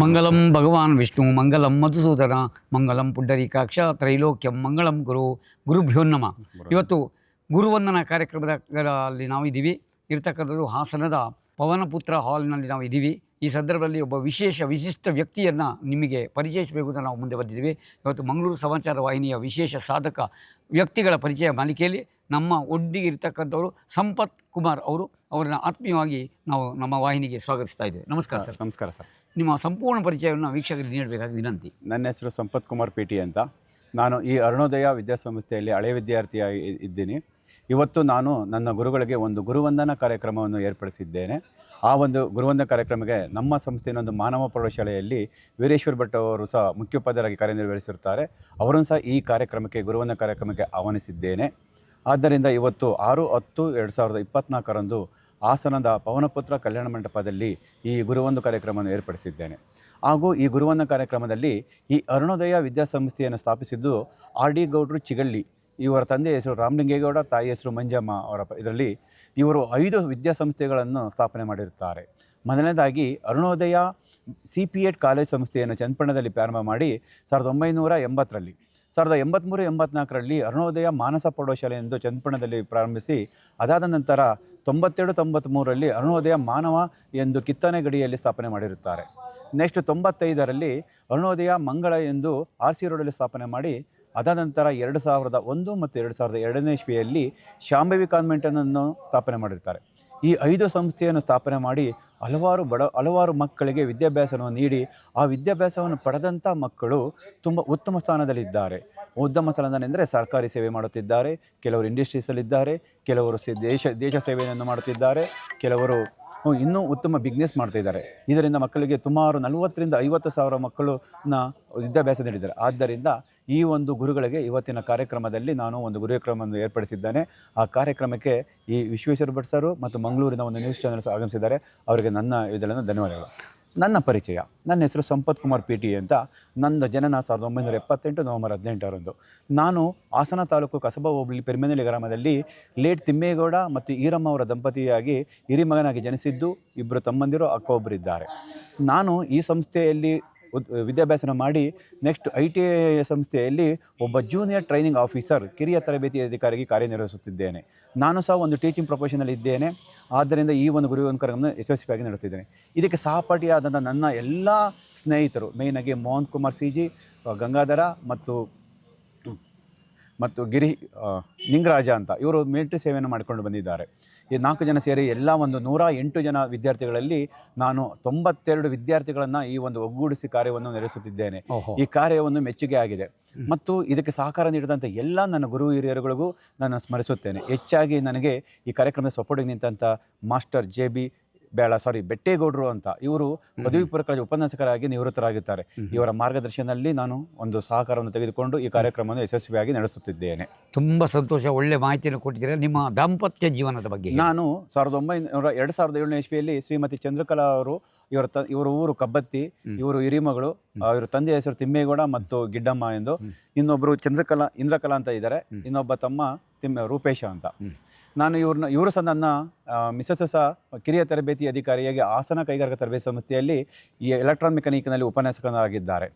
ಮಂಗಲಂ ಭಗವಾನ್ ವಿಷ್ಣು ಮಂಗಲಂ ಮಧುಸೂದನ ಮಂಗಲಂ ಪುಂಡರೀಕಾಕ್ಷ ತ್ರೈಲೋಕ್ಯಂ ಮಂಗಳಂ ಗುರು ಗುರುಭ್ಯೋನ್ನಮ ಇವತ್ತು ಗುರುವಂದನ ಕಾರ್ಯಕ್ರಮದಲ್ಲಿ ನಾವು ಇದ್ದೀವಿ. ಇರ್ತಕ್ಕಂಥದ್ದು ಹಾಸನದ ಪವನಪುತ್ರ ಹಾಲ್ನಲ್ಲಿ ನಾವು ಇದ್ದೀವಿ. ಈ ಸಂದರ್ಭದಲ್ಲಿ ಒಬ್ಬ ವಿಶೇಷ ವಿಶಿಷ್ಟ ವ್ಯಕ್ತಿಯನ್ನು ನಿಮಗೆ ಪರಿಚಯಿಸಬೇಕು ಅಂತ ನಾವು ಮುಂದೆ ಬಂದಿದ್ದೀವಿ. ಇವತ್ತು ಮಂಗಳೂರು ಸಮಾಚಾರ ವಾಹಿನಿಯ ವಿಶೇಷ ಸಾಧಕ ವ್ಯಕ್ತಿಗಳ ಪರಿಚಯ ಮಾಲಿಕೆಯಲ್ಲಿ ನಮ್ಮ ಒಡ್ಡಿಗೆ ಇರ್ತಕ್ಕಂಥವರು ಸಂಪತ್ ಕುಮಾರ್ ಅವರು ಅವರನ್ನು ಆತ್ಮೀಯವಾಗಿ ನಾವು ನಮ್ಮ ವಾಹಿನಿಗೆ ಸ್ವಾಗತಿಸ್ತಾ ಇದ್ದೇವೆ. ನಮಸ್ಕಾರ ಸರ್. ನಮಸ್ಕಾರ ಸರ್. ನಿಮ್ಮ ಸಂಪೂರ್ಣ ಪರಿಚಯವನ್ನು ವೀಕ್ಷಕರಿಗೆ ನೀಡಬೇಕಾಗಿ ವಿನಂತಿ. ನನ್ನ ಹೆಸರು ಸಂಪತ್ ಕುಮಾರ್ ಪೇಟಿ ಅಂತ. ನಾನು ಈ ಅರುಣೋದಯ ವಿದ್ಯಾಸಂಸ್ಥೆಯಲ್ಲಿ ಹಳೆಯ ವಿದ್ಯಾರ್ಥಿಯಾಗಿ ಇದ್ದೀನಿ. ಇವತ್ತು ನಾನು ನನ್ನ ಗುರುಗಳಿಗೆ ಒಂದು ಗುರುವಂದನ ಕಾರ್ಯಕ್ರಮವನ್ನು ಏರ್ಪಡಿಸಿದ್ದೇನೆ. ಆ ಒಂದು ಗುರುವಂದನ ಕಾರ್ಯಕ್ರಮಕ್ಕೆ ನಮ್ಮ ಸಂಸ್ಥೆಯ ಒಂದು ಮಾನವ ಪ್ರೌಢಶಾಲೆಯಲ್ಲಿ ವೀರೇಶ್ವರ್ ಭಟ್ ಅವರು ಸಹ ಮುಖ್ಯೋಪಾಧ್ಯಾಯರಾಗಿ ಕಾರ್ಯನಿರ್ವಹಿಸಿರುತ್ತಾರೆ. ಅವರನ್ನು ಸಹ ಈ ಕಾರ್ಯಕ್ರಮಕ್ಕೆ ಗುರುವಂದನ ಕಾರ್ಯಕ್ರಮಕ್ಕೆ ಆಹ್ವಾನಿಸಿದ್ದೇನೆ. ಆದ್ದರಿಂದ ಇವತ್ತು ಆರು ಹತ್ತು ಎರಡು ಸಾವಿರದ ಇಪ್ಪತ್ತ್ನಾಲ್ಕರಂದು ಹಾಸನದ ಪವನಪುತ್ರ ಕಲ್ಯಾಣ ಮಂಟಪದಲ್ಲಿ ಈ ಗುರುವೊಂದು ಕಾರ್ಯಕ್ರಮವನ್ನು ಏರ್ಪಡಿಸಿದ್ದೇನೆ. ಹಾಗೂ ಈ ಗುರುವನ್ನ ಕಾರ್ಯಕ್ರಮದಲ್ಲಿ ಈ ಅರುಣೋದಯ ವಿದ್ಯಾಸಂಸ್ಥೆಯನ್ನು ಸ್ಥಾಪಿಸಿದ್ದು ಆರ್ ಡಿ ಗೌಡ್ರು ಚಿಗಳ್ಳಿ, ಇವರ ತಂದೆ ಹೆಸರು ರಾಮಲಿಂಗೇಗೌಡ, ತಾಯಿ ಹೆಸರು ಮಂಜಮ್ಮ ಅವರ ಇದರಲ್ಲಿ ಇವರು ಐದು ವಿದ್ಯಾಸಂಸ್ಥೆಗಳನ್ನು ಸ್ಥಾಪನೆ ಮಾಡಿರುತ್ತಾರೆ. ಮೊದಲನೇದಾಗಿ Arunodaya C P Ed college ಸಂಸ್ಥೆಯನ್ನು ಚನ್ನಪಣದಲ್ಲಿ ಪ್ರಾರಂಭ ಮಾಡಿ ಸಾವಿರದ ಒಂಬೈನೂರ ಎಂಬತ್ತರಲ್ಲಿ ಸಾವಿರದ ಎಂಬತ್ತ್ಮೂರು ಎಂಬತ್ನಾಲ್ಕರಲ್ಲಿ ಅರುಣೋದಯ ಮಾನಸ ಪ್ರೌಢಶಾಲೆ ಎಂದು ಚನ್ನಪಟ್ಟಣದಲ್ಲಿ ಪ್ರಾರಂಭಿಸಿ, ಅದಾದ ನಂತರ ತೊಂಬತ್ತೆರಡು ತೊಂಬತ್ತ್ಮೂರರಲ್ಲಿ ಅರುಣೋದಯ ಮಾನವ ಎಂದು ಕಿತ್ತನೆ ಗಡಿಯಲ್ಲಿ ಸ್ಥಾಪನೆ ಮಾಡಿರುತ್ತಾರೆ. ನೆಕ್ಸ್ಟ್ ತೊಂಬತ್ತೈದರಲ್ಲಿ ಅರುಣೋದಯ ಮಂಗಳ ಎಂದು ಆರ್ ಸಿ ರೋಡಲ್ಲಿ ಸ್ಥಾಪನೆ ಮಾಡಿ, ಅದಾದ ನಂತರ ಎರಡು ಸಾವಿರದ ಒಂದು ಮತ್ತು ಎರಡು ಸಾವಿರದ ಎರಡನೇ ಇಸ್ವಿಯಲ್ಲಿ ಶಾಂಭವಿ ಕಾನ್ವೆಂಟನ್ನು ಸ್ಥಾಪನೆ ಮಾಡಿರ್ತಾರೆ ಈ ಐದು ಸಂಸ್ಥೆಯನ್ನು ಸ್ಥಾಪನೆ ಮಾಡಿ ಹಲವಾರು ಬಡ, ಹಲವಾರು ಮಕ್ಕಳಿಗೆ ವಿದ್ಯಾಭ್ಯಾಸವನ್ನು ನೀಡಿ, ಆ ವಿದ್ಯಾಭ್ಯಾಸವನ್ನು ಪಡೆದಂಥ ಮಕ್ಕಳು ತುಂಬ ಉತ್ತಮ ಸ್ಥಾನದಲ್ಲಿದ್ದಾರೆ. ಉತ್ತಮ ಸ್ಥಾನದನೆಂದರೆ ಸರ್ಕಾರಿ ಸೇವೆ ಮಾಡುತ್ತಿದ್ದಾರೆ, ಕೆಲವರು ಇಂಡಸ್ಟ್ರೀಸಲ್ಲಿದ್ದಾರೆ, ಕೆಲವರು ದೇಶ ದೇಶ ಸೇವೆಯನ್ನು ಮಾಡುತ್ತಿದ್ದಾರೆ, ಕೆಲವರು ಇನ್ನೂ ಉತ್ತಮ ಬಿಸ್ನೆಸ್ ಮಾಡ್ತಿದ್ದಾರೆ ಇದರಿಂದ ಮಕ್ಕಳಿಗೆ ಸುಮಾರು ನಲವತ್ತರಿಂದ ಐವತ್ತು ಸಾವಿರ ಮಕ್ಕಳನ್ನ ವಿದ್ಯಾಭ್ಯಾಸ ನೀಡಿದ್ದಾರೆ. ಆದ್ದರಿಂದ ಈ ಒಂದು ಗುರುಗಳಿಗೆ ಇವತ್ತಿನ ಕಾರ್ಯಕ್ರಮದಲ್ಲಿ ನಾನು ಒಂದು ಗುರುಕ್ರಮವನ್ನು ಏರ್ಪಡಿಸಿದ್ದೇನೆ. ಆ ಕಾರ್ಯಕ್ರಮಕ್ಕೆ ಈ ವಿಶ್ವೇಶ್ವರ ಭಟ್ ಸರು ಮತ್ತು ಮಂಗಳೂರಿನ ಒಂದು ನ್ಯೂಸ್ ಚಾನೆಲ್ಸ್ ಆಗಮಿಸಿದ್ದಾರೆ. ಅವರಿಗೆ ನನ್ನ ಇದನ್ನು ಧನ್ಯವಾದಗಳು. ನನ್ನ ಪರಿಚಯ. ನನ್ನ ಹೆಸರು ಸಂಪತ್ ಕುಮಾರ್ ಪಿ ಟಿ ಅಂತ. ನನ್ನ ಜನನ ಸಾವಿರದ ಒಂಬೈನೂರ ಎಪ್ಪತ್ತೆಂಟು ನವೆಂಬರ್ ಹದಿನೆಂಟರಂದು. ನಾನು ಹಾಸನ ತಾಲೂಕು ಕಸಬಾ ಹೋಬಳಿ ಪೆರ್ಮೆನಳ್ಳಿ ಗ್ರಾಮದಲ್ಲಿ ಲೇಟ್ ತಿಮ್ಮೇಗೌಡ ಮತ್ತು ಈರಮ್ಮ ಅವರ ದಂಪತಿಯಾಗಿ ಹಿರಿಮಗನಾಗಿ ಜನಿಸಿದ್ದು ಇಬ್ಬರು ತಮ್ಮಂದಿರು ಅಕ್ಕ ಒಬ್ಬರಿದ್ದಾರೆ ನಾನು ಈ ಸಂಸ್ಥೆಯಲ್ಲಿ ವಿದ್ಯಾಭ್ಯಾಸನ ಮಾಡಿ ನೆಕ್ಸ್ಟ್ ಐ ಟಿ ಐ ಸಂಸ್ಥೆಯಲ್ಲಿ ಒಬ್ಬ ಜೂನಿಯರ್ ಟ್ರೈನಿಂಗ್ ಆಫೀಸರ್ ಕಿರಿಯ ತರಬೇತಿ ಅಧಿಕಾರಿಗೆ ಕಾರ್ಯನಿರ್ವಹಿಸುತ್ತಿದ್ದೇನೆ. ನಾನು ಸಹ ಒಂದು ಟೀಚಿಂಗ್ ಪ್ರೊಫೆಷನಲ್ಲಿ ಇದ್ದೇನೆ. ಆದ್ದರಿಂದ ಈ ಒಂದು ಗುರು ಕಾರ್ಯಕ್ರಮವನ್ನು ಯಶಸ್ವಿಯಾಗಿ ನಡೆಸುತ್ತಿದ್ದೇನೆ. ಇದಕ್ಕೆ ಸಹಪಾಠಿಯಾದಂಥ ನನ್ನ ಎಲ್ಲ ಸ್ನೇಹಿತರು ಮೇಯ್ನಾಗಿ ಮೋಹನ್ ಕುಮಾರ್ ಸಿ ಜಿ, ಗಂಗಾಧರ ಮತ್ತು ಮತ್ತು ಗಿರಿ ನಿಂಗರಾಜ ಅಂತ ಇವರು ಮಿಲಿಟರಿ ಸೇವೆಯನ್ನು ಮಾಡಿಕೊಂಡು ಬಂದಿದ್ದಾರೆ. ಈ ನಾಲ್ಕು ಜನ ಸೇರಿ ಎಲ್ಲ ಒಂದು ನೂರ ಎಂಟು ಜನ ವಿದ್ಯಾರ್ಥಿಗಳಲ್ಲಿ ನಾನು ತೊಂಬತ್ತೆರಡು ವಿದ್ಯಾರ್ಥಿಗಳನ್ನು ಈ ಒಂದು ಒಗ್ಗೂಡಿಸಿ ಕಾರ್ಯವನ್ನು ನಡೆಸುತ್ತಿದ್ದೇನೆ ಈ ಕಾರ್ಯವನ್ನು ಮೆಚ್ಚುಗೆ ಆಗಿದೆ. ಮತ್ತು ಇದಕ್ಕೆ ಸಹಕಾರ ನೀಡಿದಂಥ ಎಲ್ಲ ನನ್ನ ಗುರು ಹಿರಿಯರುಗಳಿಗೂ ನಾನು ಸ್ಮರಿಸುತ್ತೇನೆ. ಹೆಚ್ಚಾಗಿ ನನಗೆ ಈ ಕಾರ್ಯಕ್ರಮದ ಸಪೋರ್ಟಿಗೆ ನಿಂತಹ ಮಾಸ್ಟರ್ ಜೆ ಬಿ ಬೇಳ ಸಾರಿ ಬೆಟ್ಟೇಗೌಡರು ಅಂತ ಇವರು ಪದವಿ ಪೂರ್ವ ಕಾಲೇಜು ಉಪನ್ಯಾಸಕರಾಗಿ ನಿವೃತ್ತರಾಗಿದ್ದಾರೆ. ಇವರ ಮಾರ್ಗದರ್ಶನದಲ್ಲಿ ನಾನು ಒಂದು ಸಹಕಾರವನ್ನು ತೆಗೆದುಕೊಂಡು ಈ ಕಾರ್ಯಕ್ರಮವನ್ನು ಯಶಸ್ವಿಯಾಗಿ ನಡೆಸುತ್ತಿದ್ದೇನೆ. ತುಂಬ ಸಂತೋಷ ಒಳ್ಳೆ ಮಾಹಿತಿಯನ್ನು ಕೊಟ್ಟಿದ್ದೀರಾ. ನಿಮ್ಮ ದಾಂಪತ್ಯ ಜೀವನದ ಬಗ್ಗೆ ನಾನು ಸಾವಿರದ ಒಂಬೈನೂರ ಎರಡು ಸಾವಿರದ ಏಳನೇ ಇಸ್ವಿಯಲ್ಲಿ ಶ್ರೀಮತಿ ಚಂದ್ರಕಲಾ ಅವರು ಇವರ ತ ಇವರ ಊರು ಕಬ್ಬತ್ತಿ ಇವರು ಹಿರಿಮಗಳು ಇವರ ತಂದೆಯ ಹೆಸರು ತಿಮ್ಮೇಗೌಡ ಮತ್ತು ಗಿಡ್ಡಮ್ಮ ಎಂದು ಇನ್ನೊಬ್ಬರು ಚಂದ್ರಕಲಾ ಇಂದ್ರಕಲಾ ಅಂತ ಇದ್ದಾರೆ. ಇನ್ನೊಬ್ಬ ತಮ್ಮ ತಿಮ್ಮ ರೂಪೇಶ ಅಂತ. ನಾನು ಇವ್ರನ್ನ ಇವರು ಸಹ ನನ್ನ ಮಿಸಸ್ ಸಹ ಕಿರಿಯ ತರಬೇತಿ ಅಧಿಕಾರಿಯಾಗಿ ಹಾಸನ ಕೈಗಾರಿಕಾ ತರಬೇತಿ ಸಂಸ್ಥೆಯಲ್ಲಿ ಈ ಎಲೆಕ್ಟ್ರಾನ್ ಮೆಕ್ಯಾನಿಕ್ನಲ್ಲಿ ಉಪನ್ಯಾಸಕನಾಗಿದ್ದಾರೆ.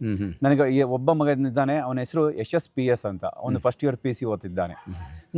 ನನಗೆ ಈ ಒಬ್ಬ ಮಗನಿದ್ದಾನೆ ಅವನ ಹೆಸರು ಎಸ್ ಎಸ್ ಪಿ ಎಸ್ ಅಂತ. ಅವನು ಫಸ್ಟ್ ಇಯರ್ ಪಿ ಸಿ ಓದ್ತಿದ್ದಾನೆ.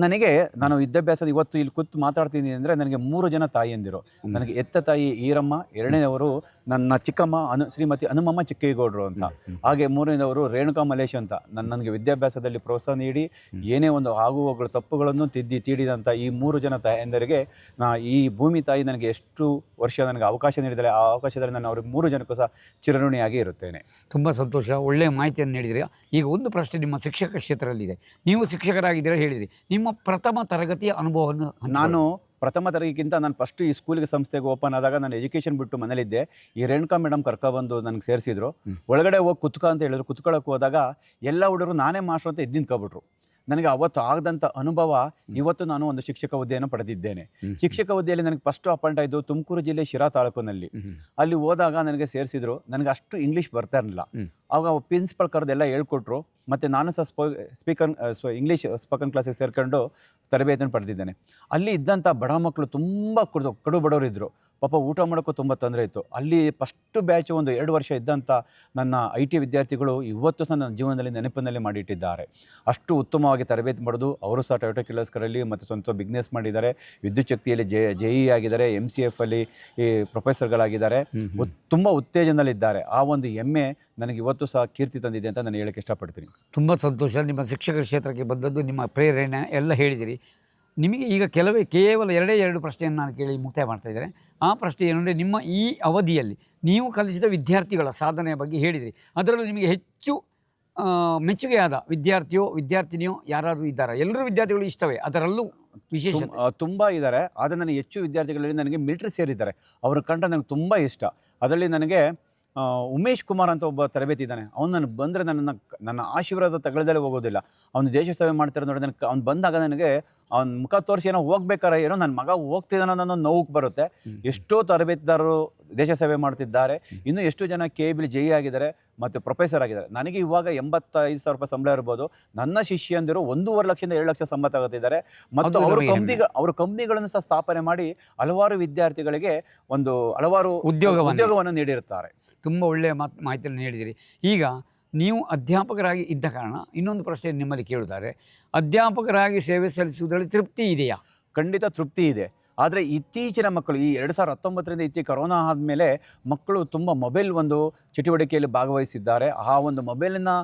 ನನಗೆ ನಾನು ವಿದ್ಯಾಭ್ಯಾಸದ ಇವತ್ತು ಇಲ್ಲಿ ಕೂತು ಮಾತಾಡ್ತೀನಿ ಅಂದರೆ ನನಗೆ ಮೂರು ಜನ ತಾಯಿಯಂದಿರು. ನನಗೆ ಎತ್ತ ತಾಯಿ ಈರಮ್ಮ ಎರಡನೇದವರು ನನ್ನ ಚಿಕ್ಕಮ್ಮ ಅನು ಶ್ರೀಮತಿ ಹನುಮಮ್ಮ ಚಿಕ್ಕೇಗೌಡರು ಅಂತ. ಹಾಗೆ ಮೂರನೇದವರು ರೇಣುಕಾ ಮಲೇಶ್ ಅಂತ. ನನ್ನ ನನಗೆ ವಿದ್ಯಾಭ್ಯಾಸದಲ್ಲಿ ಪ್ರೋತ್ಸಾಹ ನೀಡಿ ಏನೇ ಒಂದು ಆಗುವಗಳು ತಪ್ಪುಗಳನ್ನು ತಿದ್ದಿ ತೀಡಿದಂಥ ಈ ಮೂರು ಜನ ತಾಯಂದರಿಗೆ ನಾ ಈ ಭೂಮಿ ತಾಯಿ ನನಗೆ ಎಷ್ಟು ವರ್ಷ ನನಗೆ ಅವಕಾಶ ನೀಡಿದರೆ ಆ ಅವಕಾಶದಲ್ಲಿ ನಾನು ಅವ್ರಿಗೆ ಮೂರು ಜನಕ್ಕೂ ಸಹ ಚಿರಋಣಿಯಾಗಿ ಇರುತ್ತೇನೆ. ತುಂಬ ಸಂತೋಷ. ಒಳ್ಳೆಯ ಮಾಹಿತಿಯನ್ನು ನೀಡಿದಿರಿ. ಈಗ ಒಂದು ಪ್ರಶ್ನೆ ನಿಮ್ಮ ಶಿಕ್ಷಕ ಕ್ಷೇತ್ರದಲ್ಲಿದೆ. ನೀವು ಶಿಕ್ಷಕರಾಗಿದ್ದೀರಾ ಹೇಳಿದಿರಿ. ನಿಮ್ಮ ಪ್ರಥಮ ತರಗತಿಯ ಅನುಭವವನ್ನು. ನಾನು ಪ್ರಥಮ ತರಗತಿಗಿಂತ ನಾನು ಫಸ್ಟ್ ಈ ಸ್ಕೂಲಿಗೆ ಸಂಸ್ಥೆಗೆ ಓಪನ್ ಆದಾಗ ನಾನು ಎಜುಕೇಷನ್ ಬಿಟ್ಟು ಮನೇಲಿದ್ದೆ. ಈ ರೇಣುಕಾ ಮೇಡಮ್ ಕರ್ಕೊಬಂದು ನನಗೆ ಸೇರಿಸಿದ್ರು. ಒಳಗಡೆ ಹೋಗಿ ಕುತ್ಕ ಅಂತ ಹೇಳಿದ್ರು. ಕುತ್ಕೊಳ್ಳೋಕೆ ಹೋದಾಗ ಎಲ್ಲ ಹುಡುಗರು ನಾನೇ ಮಾಸ್ಟ್ರು ಅಂತ ಎದ್ದು ನಿಂತ್ಕೊಬಿಟ್ರು ನನಗೆ ಅವತ್ತು ಆಗದಂಥ ಅನುಭವ ಇವತ್ತು ನಾನು ಒಂದು ಶಿಕ್ಷಕ ಹುದ್ದೆಯನ್ನು ಪಡೆದಿದ್ದೇನೆ. ಶಿಕ್ಷಕ ಹುದ್ದೆಯಲ್ಲಿ ನನಗೆ ಫಸ್ಟ್ ಅಪಾಯಿಂಟ್ ಆಯಿತು ತುಮಕೂರು ಜಿಲ್ಲೆ ಶಿರಾ ತಾಲೂಕಿನಲ್ಲಿ. ಅಲ್ಲಿ ಹೋದಾಗ ನನಗೆ ಸೇರಿಸಿದ್ರು. ನನಗೆ ಅಷ್ಟು ಇಂಗ್ಲೀಷ್ ಬರ್ತಾ ಇರಲಿಲ್ಲ. ಅವಾಗ ಆವಾಗ ಪ್ರಿನ್ಸಿಪಲ್ ಕರೆದೆಲ್ಲ ಹೇಳ್ಕೊಟ್ರು. ಮತ್ತು ನಾನು ಸಹ ಸ್ಪೋ ಸ್ಪೀಕರ್ ಇಂಗ್ಲೀಷ್ ಸ್ಪೋಕನ್ ಕ್ಲಾಸಿಗೆ ಸೇರ್ಕೊಂಡು ತರಬೇತಿಯನ್ನು ಪಡೆದಿದ್ದೇನೆ. ಅಲ್ಲಿ ಇದ್ದಂಥ ಬಡ ಮಕ್ಕಳು ತುಂಬ ಕುಡು ಕಡು ಬಡವರಿದ್ದರು ಪಾಪ ಊಟ ಮಾಡೋಕ್ಕೂ ತುಂಬ ತೊಂದರೆ ಇತ್ತು. ಅಲ್ಲಿ ಫಸ್ಟ್ ಬ್ಯಾಚ್ ಒಂದು ಎರಡು ವರ್ಷ ಇದ್ದಂಥ ನನ್ನ ಐ ಟಿ ವಿದ್ಯಾರ್ಥಿಗಳು ಇವತ್ತು ಸಹ ನನ್ನ ಜೀವನದಲ್ಲಿ ನೆನಪಿನಲ್ಲಿ ಮಾಡಿಟ್ಟಿದ್ದಾರೆ. ಅಷ್ಟು ಉತ್ತಮವಾಗಿ ತರಬೇತಿ ಮಾಡೋದು ಅವರು ಸಹ ಟೊಯೋಟೋ ಕಿಲೋಸ್ಕರಲ್ಲಿ ಮತ್ತು ಸ್ವಂತ ಬಿಸ್ನೆಸ್ ಮಾಡಿದ್ದಾರೆ. ವಿದ್ಯುತ್ ಶಕ್ತಿಯಲ್ಲಿ ಜೆ ಜೆ ಇ ಆಗಿದ್ದಾರೆ ಎಂ ಸಿ ಎಫ್ ಅಲ್ಲಿ ಈ ಪ್ರೊಫೆಸರ್ಗಳಾಗಿದ್ದಾರೆ ತುಂಬ ಉತ್ತೇಜನದಲ್ಲಿದ್ದಾರೆ. ಆ ಒಂದು ಹೆಮ್ಮೆ ನನಗೆ ಇವತ್ತು ಸಹ ಕೀರ್ತಿ ತಂದಿದೆ ಅಂತ ನಾನು ಹೇಳಕ್ಕೆ ಇಷ್ಟಪಡ್ತೀನಿ. ತುಂಬ ಸಂತೋಷ. ನಿಮ್ಮ ಶಿಕ್ಷಕ ಕ್ಷೇತ್ರಕ್ಕೆ ಬಂದದ್ದು ನಿಮ್ಮ ಪ್ರೇರಣೆ ಎಲ್ಲ ಹೇಳಿದಿರಿ. ನಿಮಗೆ ಈಗ ಕೆಲವೇ, ಕೇವಲ ಎರಡೇ ಎರಡು ಪ್ರಶ್ನೆಯನ್ನು ನಾನು ಕೇಳಿ ಮುಕ್ತಾಯ ಮಾಡ್ತಾ ಇದ್ದಾರೆ. ಆ ಪ್ರಶ್ನೆ ಏನಂದರೆ ನಿಮ್ಮ ಈ ಅವಧಿಯಲ್ಲಿ ನೀವು ಕಲಿಸಿದ ವಿದ್ಯಾರ್ಥಿಗಳ ಸಾಧನೆಯ ಬಗ್ಗೆ ಹೇಳಿದಿರಿ. ಅದರಲ್ಲೂ ನಿಮಗೆ ಹೆಚ್ಚು ಮೆಚ್ಚುಗೆಯಾದ ವಿದ್ಯಾರ್ಥಿಯೋ, ವಿದ್ಯಾರ್ಥಿನಿಯೋ ಯಾರಾದರೂ ಇದ್ದಾರಾ? ಎಲ್ಲರೂ ವಿದ್ಯಾರ್ಥಿಗಳು ಇಷ್ಟವೇ? ಅದರಲ್ಲೂ ವಿಶೇಷ ತುಂಬ ಇದ್ದಾರೆ. ಆದರೆ ನನಗೆ ಹೆಚ್ಚು ವಿದ್ಯಾರ್ಥಿಗಳಲ್ಲಿ ನನಗೆ ಮಿಲಿಟ್ರಿ ಸೇರಿದ್ದಾರೆ. ಅವರು ಕಂಡ ನನಗೆ ತುಂಬ ಇಷ್ಟ. ಅದರಲ್ಲಿ ನನಗೆ ಉಮೇಶ್ ಕುಮಾರ್ ಅಂತ ಒಬ್ಬ ತರಬೇತಿ ಇದ್ದಾನೆ. ಅವ್ನು ನನಗೆ ಬಂದರೆ ನನ್ನನ್ನು ನನ್ನ ಆಶೀರ್ವಾದ ತಗೊಳ್ದಲ್ಲೇ ಹೋಗೋದಿಲ್ಲ. ಅವನು ದೇಶ ಸೇವೆ ಮಾಡ್ತಾರೆ ನೋಡಿ ನನಗೆ ಅವ್ನು ಬಂದಾಗ ನನಗೆ ಅವ್ನ ಮುಖ ತೋರಿಸಿ ಏನೋ ಹೋಗ್ಬೇಕಾರೆ ಏನೋ ನನ್ನ ಮಗ ಹೋಗ್ತಿದ್ದಾನೋ ಅನ್ನೋ ನೋವು ಬರುತ್ತೆ. ಎಷ್ಟೋ ತರಬೇತಿದಾರರು ದೇಶ ಸೇವೆ ಮಾಡ್ತಿದ್ದಾರೆ. ಇನ್ನೂ ಎಷ್ಟು ಜನ ಕೆ ಬಿಲಿ ಜೈ ಆಗಿದ್ದಾರೆ ಮತ್ತು ಪ್ರೊಫೆಸರ್ ಆಗಿದ್ದಾರೆ. ನನಗೆ ಇವಾಗ ಎಂಬತ್ತೈದು ಸಾವಿರ ರೂಪಾಯಿ ಸಂಬಳ ಇರ್ಬೋದು. ನನ್ನ ಶಿಷ್ಯಂದಿರು ಒಂದೂವರೆ ಲಕ್ಷದಿಂದ ಏಳು ಲಕ್ಷ ಸಂಬಳ ತಗೋತಿದ್ದಾರೆ. ಮತ್ತು ಅವರು ಕಂಪ್ನಿ ಕಂಪ್ನಿಗಳು ಅವರು ಕಂಪ್ನಿಗಳನ್ನು ಸಹ ಸ್ಥಾಪನೆ ಮಾಡಿ ಹಲವಾರು ವಿದ್ಯಾರ್ಥಿಗಳಿಗೆ ಒಂದು ಹಲವಾರು ಉದ್ಯೋಗ ಉದ್ಯೋಗವನ್ನು ನೀಡಿರುತ್ತಾರೆ. ತುಂಬ ಒಳ್ಳೆಯ ಮಾತು ಮಾಹಿತಿಯನ್ನು ನೀಡಿದಿರಿ. ಈಗ ನೀವು ಅಧ್ಯಾಪಕರಾಗಿ ಇದ್ದ ಕಾರಣ ಇನ್ನೊಂದು ಪ್ರಶ್ನೆ ನಿಮ್ಮಲ್ಲಿ ಕೇಳುತ್ತಾರೆ. ಅಧ್ಯಾಪಕರಾಗಿ ಸೇವೆ ಸಲ್ಲಿಸುವುದರಲ್ಲಿ ತೃಪ್ತಿ ಇದೆಯಾ? ಖಂಡಿತ ತೃಪ್ತಿ ಇದೆ. ಆದರೆ ಇತ್ತೀಚಿನ ಮಕ್ಕಳು, ಈ ಎರಡು ಸಾವಿರದ ಹತ್ತೊಂಬತ್ತರಿಂದ ಇತ್ತೀಚೆ ಕೊರೋನಾ ಆದಮೇಲೆ ಮಕ್ಕಳು ತುಂಬ ಮೊಬೈಲ್ ಒಂದು ಚಟುವಟಿಕೆಯಲ್ಲಿ ಭಾಗವಹಿಸಿದ್ದಾರೆ. ಆ ಒಂದು ಮೊಬೈಲನ್ನು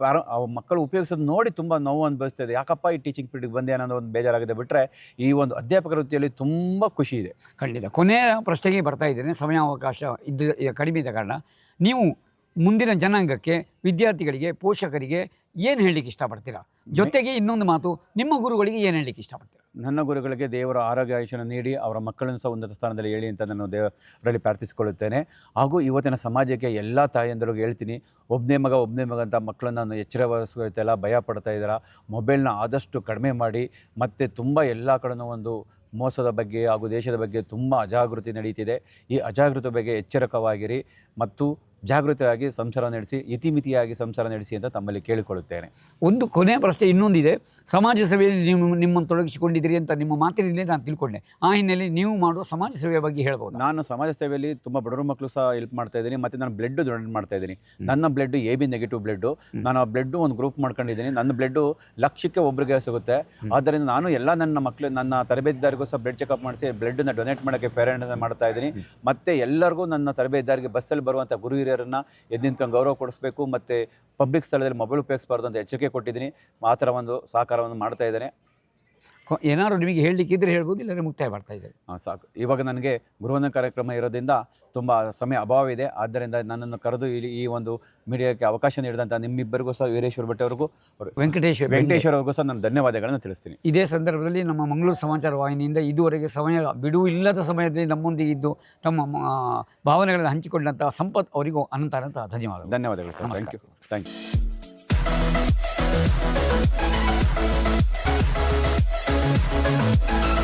ಪ್ಯಾರ ಮಕ್ಕಳು ಉಪಯೋಗಿಸೋದು ನೋಡಿ ತುಂಬ ನೋವು ಅನುಭವಿಸ್ತಿದೆ ಯಾಕಪ್ಪ ಈ ಟೀಚಿಂಗ್ ಫೀಲ್ಡ್ಗೆ ಬಂದೆ ಅನ್ನೋದು ಒಂದು ಬೇಜಾರಾಗಿದೆ ಬಿಟ್ಟರೆ ಈ ಒಂದು ಅಧ್ಯಾಪಕ ವೃತ್ತಿಯಲ್ಲಿ ತುಂಬ ಖುಷಿ ಇದೆ. ಖಂಡಿತ. ಕೊನೆಯ ಪ್ರಶ್ನೆಗೆ ಬರ್ತಾ ಇದ್ದೇನೆ. ಸಮಯಾವಕಾಶ ಇದ್ದು ಕಡಿಮೆ ಇದ್ದ ಕಾರಣ. ನೀವು ಮುಂದಿನ ಜನಾಂಗಕ್ಕೆ ವಿದ್ಯಾರ್ಥಿಗಳಿಗೆ, ಪೋಷಕರಿಗೆ ಏನು ಹೇಳಲಿಕ್ಕೆ ಇಷ್ಟಪಡ್ತೀರಾ? ಜೊತೆಗೆ ಇನ್ನೊಂದು ಮಾತು, ನಿಮ್ಮ ಗುರುಗಳಿಗೆ ಏನು ಹೇಳಲಿಕ್ಕೆ ಇಷ್ಟಪಡ್ತೀರಾ? ನನ್ನ ಗುರುಗಳಿಗೆ ದೇವರ ಆರೋಗ್ಯ ಆಯುಷ್ಯನ ನೀಡಿ, ಅವರ ಮಕ್ಕಳನ್ನು ಸಹ ಉನ್ನತ ಸ್ಥಾನದಲ್ಲಿ ಹೇಳಿ ಅಂತ ನಾನು ದೇವರಲ್ಲಿ ಪ್ರಾರ್ಥಿಸಿಕೊಳ್ಳುತ್ತೇನೆ. ಹಾಗೂ ಇವತ್ತಿನ ಸಮಾಜಕ್ಕೆ ಎಲ್ಲ ತಾಯಿಯಂದರಿಗೂ ಹೇಳ್ತೀನಿ ಒಬ್ಬನೇ ಮಗ ಒಬ್ಬನೇ ಮಗ ಅಂತ ಮಕ್ಕಳನ್ನು ನಾನು ಎಚ್ಚರ ವಹಿಸ್ಕೊಳ್ತಾ ಭಯ ಪಡ್ತಾ ಇದ್ದೀರಾ? ಮೊಬೈಲ್ನ ಆದಷ್ಟು ಕಡಿಮೆ ಮಾಡಿ, ಮತ್ತು ತುಂಬ ಎಲ್ಲ ಕಡೆನೂ ಒಂದು ಮೋಸದ ಬಗ್ಗೆ ಹಾಗೂ ದೇಶದ ಬಗ್ಗೆ ತುಂಬ ಅಜಾಗೃತಿ ನಡೀತಿದೆ. ಈ ಅಜಾಗೃತಿ ಬಗ್ಗೆ ಎಚ್ಚರಿಕವಾಗಿರಿ. ಮತ್ತು ಜಾಗೃತಿಯಾಗಿ ಸಂಸಾರ ನಡೆಸಿ ಇತಿಮಿತಿಯಾಗಿ ಸಂಸಾರ ನಡೆಸಿ ಅಂತ ತಮ್ಮಲ್ಲಿ ಕೇಳಿಕೊಳ್ಳುತ್ತೇನೆ. ಒಂದು ಕೊನೆಯ ಪ್ರಶ್ನೆ ಇನ್ನೊಂದಿದೆ. ಸಮಾಜ ಸೇವೆಯಲ್ಲಿ ನೀವು ನಿಮ್ಮನ್ನು ತೊಡಗಿಸಿಕೊಂಡಿದ್ದೀರಿ ಅಂತ ನಿಮ್ಮ ಮಾತಿನಲ್ಲಿ ನಾನು ತಿಳ್ಕೊಂಡೆ. ಆ ಹಿನ್ನೆಲೆ ನೀವು ಮಾಡುವ ಸಮಾಜ ಸೇವೆಯ ಬಗ್ಗೆ ಹೇಳ್ಬೋದು? ನಾನು ಸಮಾಜ ಸೇವೆಯಲ್ಲಿ ತುಂಬ ಬಡವರು ಮಕ್ಕಳು ಸಹ ಹೆಲ್ಪ್ ಮಾಡ್ತಾ ಇದ್ದೀನಿ. ಮತ್ತು ನಾನು ಬ್ಲಡ್ ಡೊನೇಟ್ ಮಾಡ್ತಾ ಇದ್ದೀನಿ. ನನ್ನ blood A B negative blood ನಾನು ಆ ಬ್ಲಡ್ಡು ಒಂದು ಗ್ರೂಪ್ ಮಾಡ್ಕೊಂಡಿದ್ದೀನಿ. ನನ್ನ ಬ್ಲಡ್ಡು ಲಕ್ಷಕ್ಕೆ ಒಬ್ಬರಿಗೆ ಸಿಗುತ್ತೆ. ಆದ್ದರಿಂದ ನಾನು ಎಲ್ಲ ನನ್ನ ಮಕ್ಕಳು ನನ್ನ ತರಬೇತಿದಾರಿಗೂ ಸಹ ಬ್ಲಡ್ ಚೆಕಪ್ ಮಾಡಿಸಿ ಬ್ಲಡ್ನ ಡೊನೇಟ್ ಮಾಡೋಕ್ಕೆ ಫೇರ್ ಮಾಡ್ತಾ ಇದ್ದೀನಿ. ಮತ್ತು ಎಲ್ಲರಿಗೂ ನನ್ನ ತರಬೇತಿದಾರಿಗೆ ಬಸ್ಸಲ್ಲಿ ಬರುವಂಥ ಗುರು ಹಿರಿಯರನ್ನು ಎದ್ದು ನಿಂತ್ಕೊಂಡು ಗೌರವ ಕೊಡಿಸ್ಬೇಕು, ಮತ್ತು ಪಬ್ಲಿಕ್ ಸ್ಥಳದಲ್ಲಿ ಮೊಬೈಲ್ ಉಪಯೋಗಿಸಬಾರ್ದು ಅಂತ ಎಚ್ಚರಿಕೆ ಕೊಟ್ಟಿದ್ದೀನಿ. ಥರ ಒಂದು ಸಹಕಾರವನ್ನು ಮಾಡ್ತಾ ಇದ್ದೇನೆ. ಏನಾದ್ರು ನಿಮಗೆ ಹೇಳಲಿಕ್ಕಿದ್ರೆ ಹೇಳ್ಬೋದು ಇಲ್ಲದ್ರೆ ಮುಕ್ತಾಯ ಮಾಡ್ತಾ ಇದ್ದಾರೆ. ಹಾಂ ಸಾಕು. ಇವಾಗ ನನಗೆ ಗುರುವಂದನ ಕಾರ್ಯಕ್ರಮ ಇರೋದ್ರಿಂದ ತುಂಬ ಸಮಯ ಅಭಾವ ಇದೆ. ಆದ್ದರಿಂದ ನನ್ನನ್ನು ಕರೆದು ಇಲ್ಲಿ ಈ ಒಂದು ಮೀಡಿಯಾಕ್ಕೆ ಅವಕಾಶ ನೀಡಿದಂಥ ನಿಮ್ಮಿಬ್ಬರಿಗೂ ಸಹ ವೀರೇಶ್ವರ ಭಟ್ ಅವ್ರಿಗೂ ಅವ್ರು- ವೆಂಕಟೇಶ್ವರ ವೆಂಕಟೇಶ್ವರ ಅವ್ರಿಗೂ ಸಹ ನಾನು ಧನ್ಯವಾದಗಳನ್ನು ತಿಳಿಸ್ತೀನಿ. ಇದೇ ಸಂದರ್ಭದಲ್ಲಿ ನಮ್ಮ ಮಂಗಳೂರು ಸಮಾಚಾರ ವಾಹಿನಿಯಿಂದ ಇದುವರೆಗೆ ಸಮಯ ಬಿಡುವು ಇಲ್ಲದ ಸಮಯದಲ್ಲಿ ನಮ್ಮೊಂದಿಗೆ ಇದ್ದು ತಮ್ಮ ಭಾವನೆಗಳನ್ನು ಹಂಚಿಕೊಂಡಂಥ ಸಂಪತ್ ಅವರಿಗೂ ಅನಂತ ಅನಂತ ಧನ್ಯವಾದಗಳು. ಧನ್ಯವಾದಗಳು sir. Thank you thank you Thank you.